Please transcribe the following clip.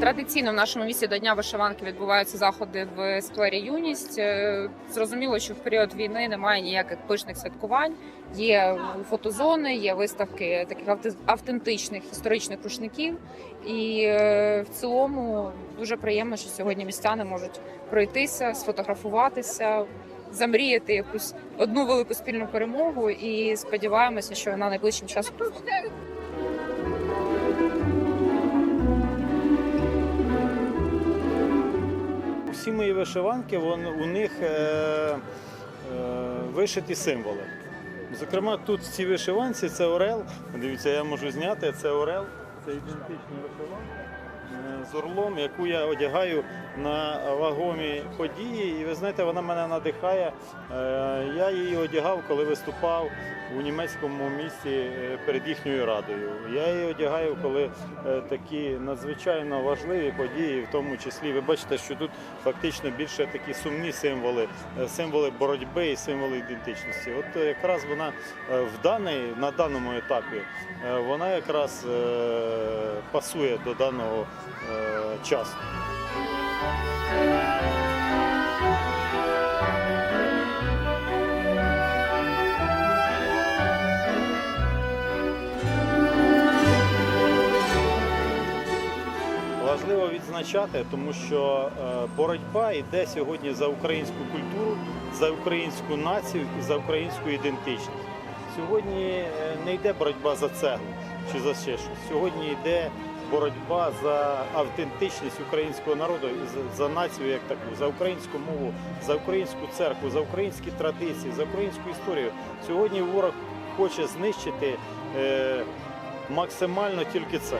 Традиційно в нашому місті до Дня вишиванки відбуваються заходи в сквері Юність. Е, Зрозуміло, що в період війни немає ніяких пишних святкувань. Є фотозони, є виставки таких авте- автентичних історичних рушників. І е, в цілому дуже приємно, що сьогодні містяни можуть пройтися, сфотографуватися, замріяти якусь одну велику спільну перемогу. І сподіваємося, що вона найближчим часом Всі мої вишиванки, вон, у них е, е, вишиті символи. Зокрема, тут ці вишиванці це орел. Дивіться, я можу зняти, це орел, це ідентичні вишиванка е, з орлом, яку я одягаю на вагомі події. І ви знаєте, вона мене надихає. Е, Я її одягав, коли виступав у німецькому місті е, перед їхньою радою. Я її одягаю, коли е, такі надзвичайно важливі події, в тому числі ви бачите, що тут фактично більше такі сумні символи, е, символи боротьби і символи ідентичності. От е, якраз вона е, в даний, на даному етапі е, вона якраз е, пасує до даного е, часу. Важливо відзначати, тому що е, боротьба йде сьогодні за українську культуру, за українську націю і за українську ідентичність. Сьогодні е, не йде боротьба за цеглу чи за ще щось. Сьогодні йде боротьба за автентичність українського народу і за, націю як таку, за українську мову, за українську церкву, за українські традиції, за українську історію. Сьогодні ворог хоче знищити е, максимально тільки це.